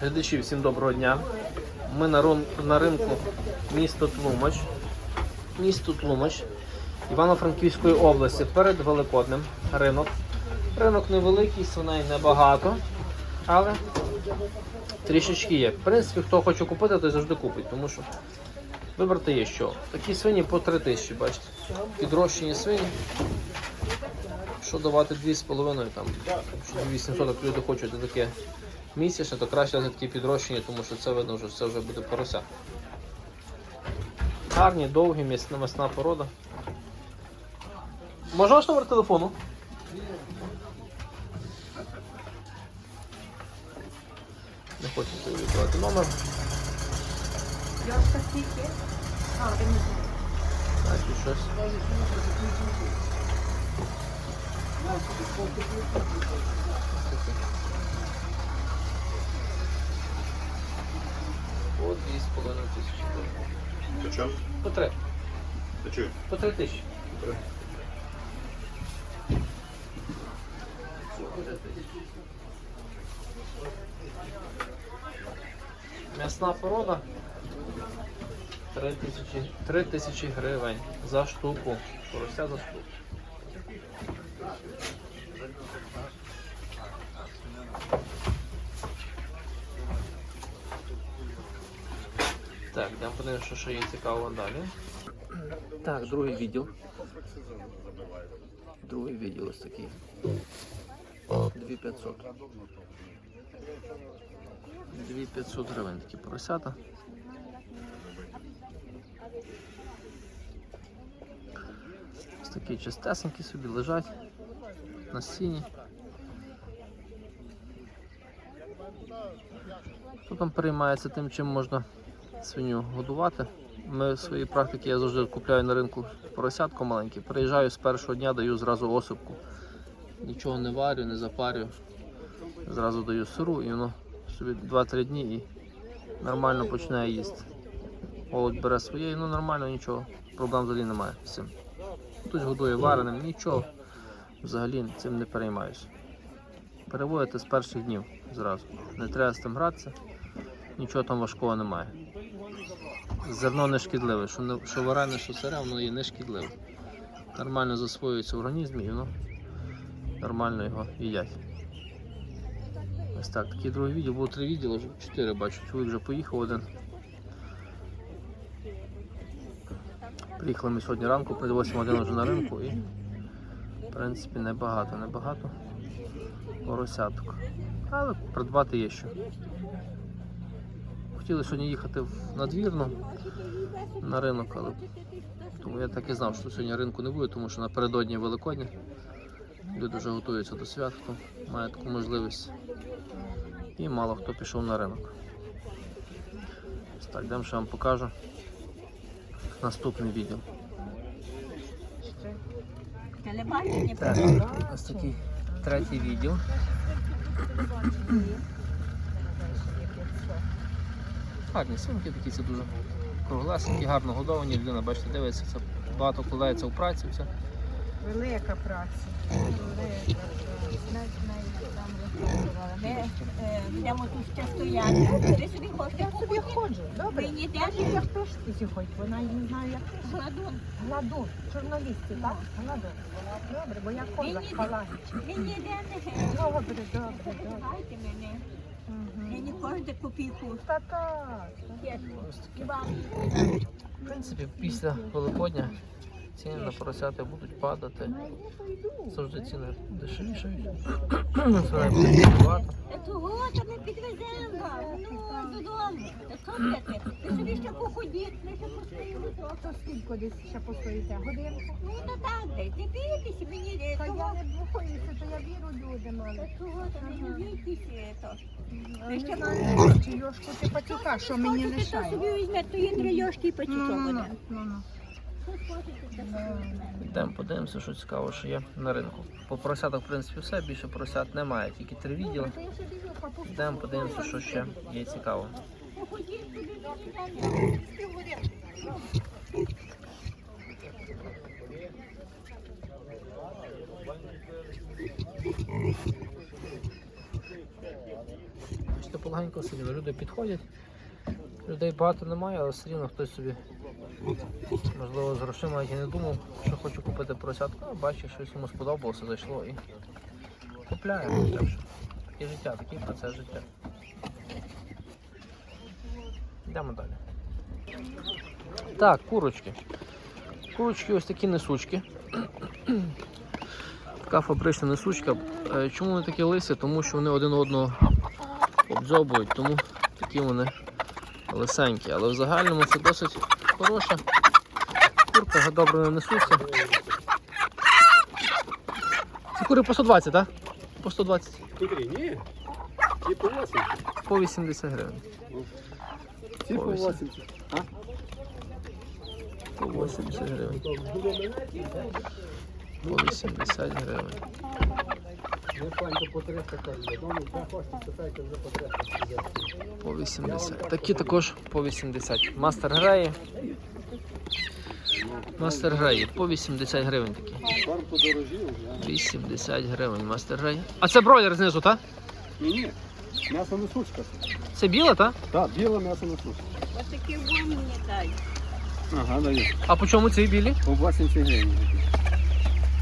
Глядачі, всім доброго дня. Ми на, рун- на ринку місто Тлумач. Місто Тлумач Івано-Франківської області перед Великоднем ринок. Ринок невеликий, свиней небагато, але трішечки є. В принципі, хто хоче купити, той завжди купить, тому що вибрати є що. Такі свині по 3 тисячі, бачите. Підрощені свині. Що давати 2,5 там, 800, як люди хочуть таке місячне, то краще взяти такі підрощення, тому що це видно, що це вже буде порося. Гарні, довгі, м'ясна м'ясна порода. Можна ваш номер телефону? Не хочу собі відкривати номер. Йошка скільки? А, ви не знаєте. Значить щось. По 2,5 тисячі? По три. Та чую. По три тисячі. Три. М'ясна порода 3 тисячі, 3 тисячі гривень за штуку. Порося за штуку. Так, йдемо подивимося, що є цікавого далі. Так, другий відділ. Другий відділ ось такий. 2500. 2500 гривень такі поросята. Ось такі чистесенькі собі лежать на сіні. Там переймається тим, чим можна свиню годувати. Ми в своїй практиці я завжди купляю на ринку поросятку маленьке. Приїжджаю з першого дня, даю зразу осипку. Нічого не варю, не запарю. Зразу даю сиру і воно собі 2-3 дні і нормально починає їсти. Голод бере своє, і ну нормально, нічого, проблем взагалі немає з цим. Хтось годує вареним, нічого, взагалі цим не переймаюся. Переводити з перших днів зразу. Не треба з тим гратися, нічого там важкого немає. Зерно не шкідливе, що, не, що варене, що сире, воно є не шкідливе. Нормально засвоюється в організмі і воно нормально його їдять. Ось так, такі другі відео, було три відео, вже чотири бачу. Чоловік вже поїхав один. Приїхали ми сьогодні ранку, перед 8 годин вже на ринку і в принципі небагато, небагато поросяток. Але придбати є що. Хотіли сьогодні їхати в надвірну на ринок, але тому я так і знав, що сьогодні ринку не буде, тому що напередодні Великодня. Люди вже готуються до свят, хто має таку можливість. І мало хто пішов на ринок. Ось так, йдемо ще вам покажу наступний. Телебачення Так, ось такий третій відділ. Гарні сумки такі, це дуже круглесенькі, гарно годовані. Людина, бачите, дивиться, це багато вкладається в працю. Все. Велика праця. Велика праця. Навіть навіть там розказувала. Ми е, тут ще стояти. Собі ходжу, добре. Ви ніде Я хто ж ти сьогодні? Вона не знаю, як гладун. гладун, журналісти, так? Гладун. Добре, бо я Ви коза ніде, халані. ніде не Добре, добре, добре. Послухайте мене. Ви не кожне копійку. Та так. І вам. В принципі, після Великодня ціни на поросята будуть падати. Завжди ціни дешевішають. Того то ми підвеземо. Ну, додому. Та? Ви собі ще походіть, ми ще постоїмо трохи. То скільки десь ще постоїте? Годинку? Ну, то так, дайте бійтеся мені Та я не боюся, то я віру людям, Та того, то не бійтеся, Ви ще чи Йошку ти пацюка, що мені лишає. собі візьмете, то є три льошки і Ну, ну, буде. Йдемо, подивимося, що цікаво, що є на ринку. По поросятах, в принципі, все, більше поросят немає, тільки три відділи. Йдемо, подивимося, що ще є цікаво. Полегенько собі. Люди підходять. Людей багато немає, але все рівно хтось собі, можливо, з грошима і не думав, що хочу купити поросятку, а бачить, щось йому сподобалося, зайшло і купляє. Так що і життя, такий процес життя. Йдемо далі. Так, курочки. Курочки ось такі несучки. Така фабрична несучка. Е, Чому вони такі лисі? Тому що вони один одного обджобують, тому такі вони лисенькі. Але в загальному це досить хороша. Курка добре не несуться. Ці кури по 120, так? По 120. Смотри, ні. Ті по 80. По 80 гривень. Ті по По 80. А? По 80 гривень. По 80 гривень. По 300 кожен. Дому, два хочете, питайте вже по 300. По 80. Такі також по 80. Мастер греї. Мастер греї по 80 гривень такі. Корм подорожів, я. 80 гривень мастер греї. А це бройлер знизу, так? Ні, ні. М'ясо несучка. Це біле, так? Так, біле м'ясо несучка. Ось такі вон мені дай. Ага, даю. А по чому ці білі? По 80 гривень.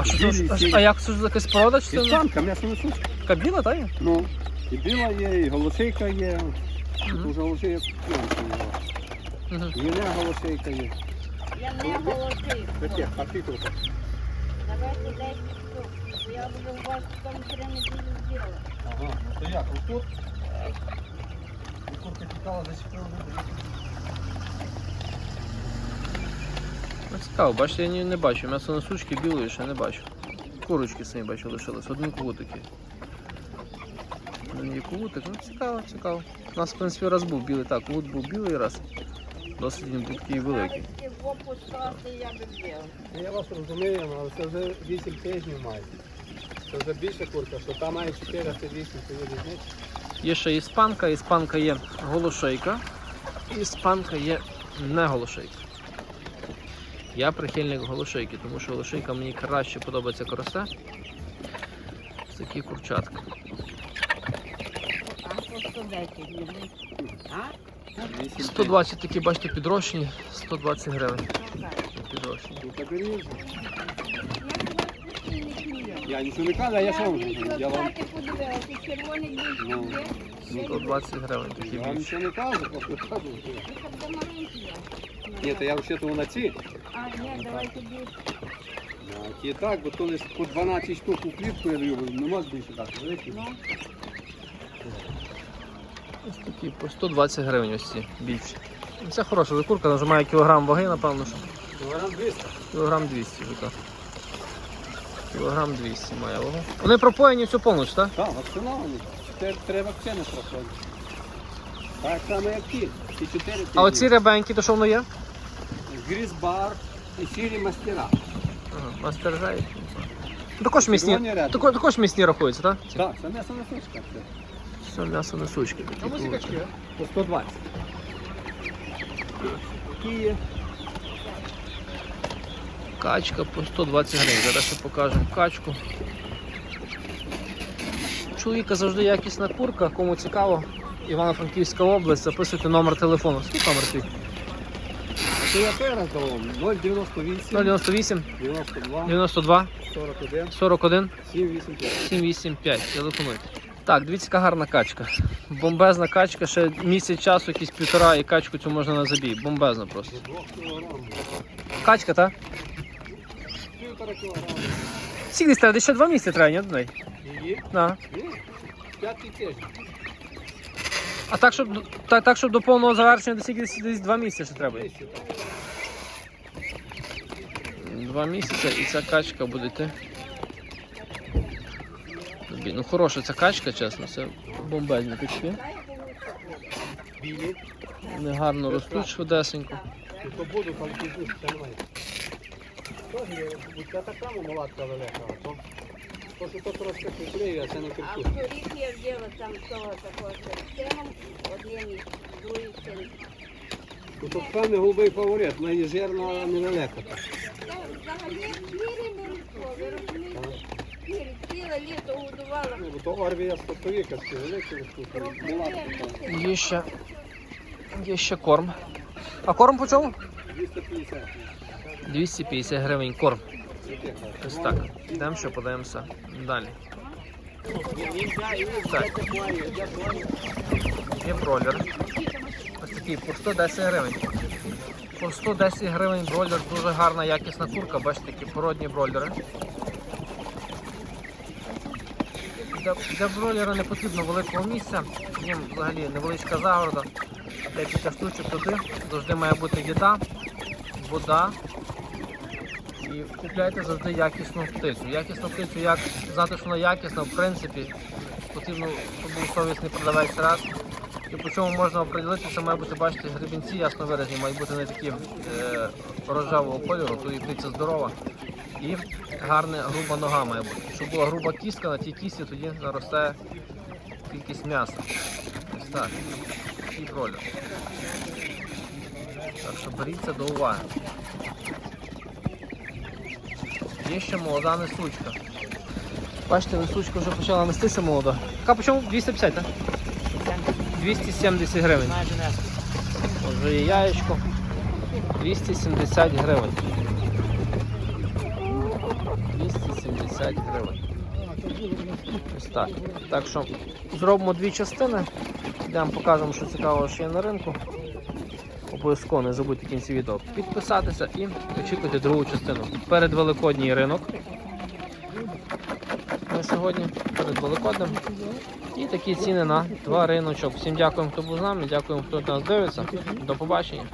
А що Білі, це? сірі. А як це ж якась порода? Чи це Іспанка, м'ясо несучка. така біла, так? є? Ну, і біла є, і голошейка є. Тут голошейка Мгм. є. Є голошейка є. Я не голосив. Таке, а ти тут? Давайте 10 штук. бо Я буду у вас тому три неділі зробила. Ага, ну то як, ось тут? Курка тікала, зачепила, цікаво, бачите, я не бачу. М'ясо на сучки білої ще не бачу. Курочки самі бачу лишились. Один кугутики. Один є кугутик. Ну цікаво, цікаво. У нас, в принципі, раз був білий. Так, кугут був білий раз. Досить він був такий великий. Ну, Я вас розумію, але це вже 8 тижнів має. Це вже більше курка, що там має 4 це 8, це є різниця. Є ще іспанка, іспанка є голошейка, іспанка є не голошейка. Я прихильник голошейки, тому що голошейка мені краще подобається як росте. Ось такі курчатки. А по 110 гривень. А? 8 120 такі, бачите, підрощені, 120 гривень. Підрощені. Я нічого не кажу, а я вам? Я вам, хати подивилася, червоний більш Ну. 120 гривень такі я вам нічого не кажу, просто кажу. Ні, то я взагалі на ці. А, ні, давайте більше. Ті так, бо то лише по 12 штук у клітку я даю, бо не можу більше так. великі. Ну, Ось такі по 120 гривень ось ці більші. Ну, Це хороша вже курка, вже має кілограм ваги, напевно, що. Кілограм 200. Кілограм 200 вже так. Кілограм 200 має вагу. Вони пропоєні всю повністю, так? Так, вакциновані. Тепер треба ціни проходити. Так само, як ті. Ті 4 А оці рябенькі, то що воно є? Грізбар і сірі мастера. Ага, мастержай. Також місні, Червоні ряди. тако- також місні рахуються, так? Так, це м'ясо на сучках. Все м'ясо несучки. А Такі ось по 120. Київ. Качка по 120 гривень. Зараз ще покажемо качку. У Чоловіка завжди якісна курка, кому цікаво. Івано-Франківська область, записуйте номер телефону. Скільки номер твій? Це я 098 098 92 92 41 41 785. 785. Телефонуйте. Так, дивіться, яка гарна качка. Бомбезна качка, ще місяць часу, якісь півтора, і качку цю можна на забій. Бомбезна просто. 2 кілограм. Качка, так? Півтора кілограма. Скільки десь треба? Десь ще два місяці треба, ні? неї? Її? На. Ні. П'ятий тиждень. А так, щоб, до- так, так, щоб до повного завершення десь, десь, десь два місяці ще треба. Ближче так. Два місяці і ця качка буде йти. Ну хороша ця качка, чесно, це бомбезні. Білі. Вони гарно ростуть швидесенько. Це це так само молотка велика, то, що то трошки приклею, а це не а кирпич. вторік я взяла там того такого системом, одним другим. Ну, то певне голубий фаворит, є жирна невелика. так. Взагалі мірі ви розумієте? Мірі, ціле літо годувала. Ну, бо то Орвія стоповіка, чи великий тут. Мулатка. Є ще, є ще корм. А корм по чому? 250. 250 гривень корм. Ось так. Йдемо ще подивимося далі. Так. Є бройлер. Такий по 110 гривень. По 110 гривень бройлер, дуже гарна, якісна курка, бачите, такі породні бройлери. Для, для бройлера не потрібно великого місця, їм взагалі невеличка загорода, декілька штучок туди, завжди має бути їда, вода. І купляйте завжди якісну птицю. Якісну птицю, як знати, що вона якісна, в принципі, потрібно, щоб був совісний продавець раз. І по чому можна оприділити, це має бути, бачите, гребінці ясно виразні, мають бути не такі е, рожевого кольору, то і птиця здорова. І гарна груба нога має бути. Щоб була груба кістка, на тій кісті тоді наросте кількість м'яса. Ось так. І бролер. Так що беріться до уваги. Є ще молода несучка. Бачите, несучка вже почала нестися молода. Яка по чому? 250, так? 270 гривень. Вже є яєчко. 270 гривень. 270 гривень. Ось так. Так що зробимо дві частини. Йдемо покажемо, що цікавого ще є на ринку. Обов'язково не забудьте кінці відео підписатися і очікуйте другу частину. Перед Великодній ринок. На сьогодні перед Великоднем. І такі ціни на два риночок. Всім дякуємо, хто був з нами, дякуємо, хто нас дивиться. До побачення.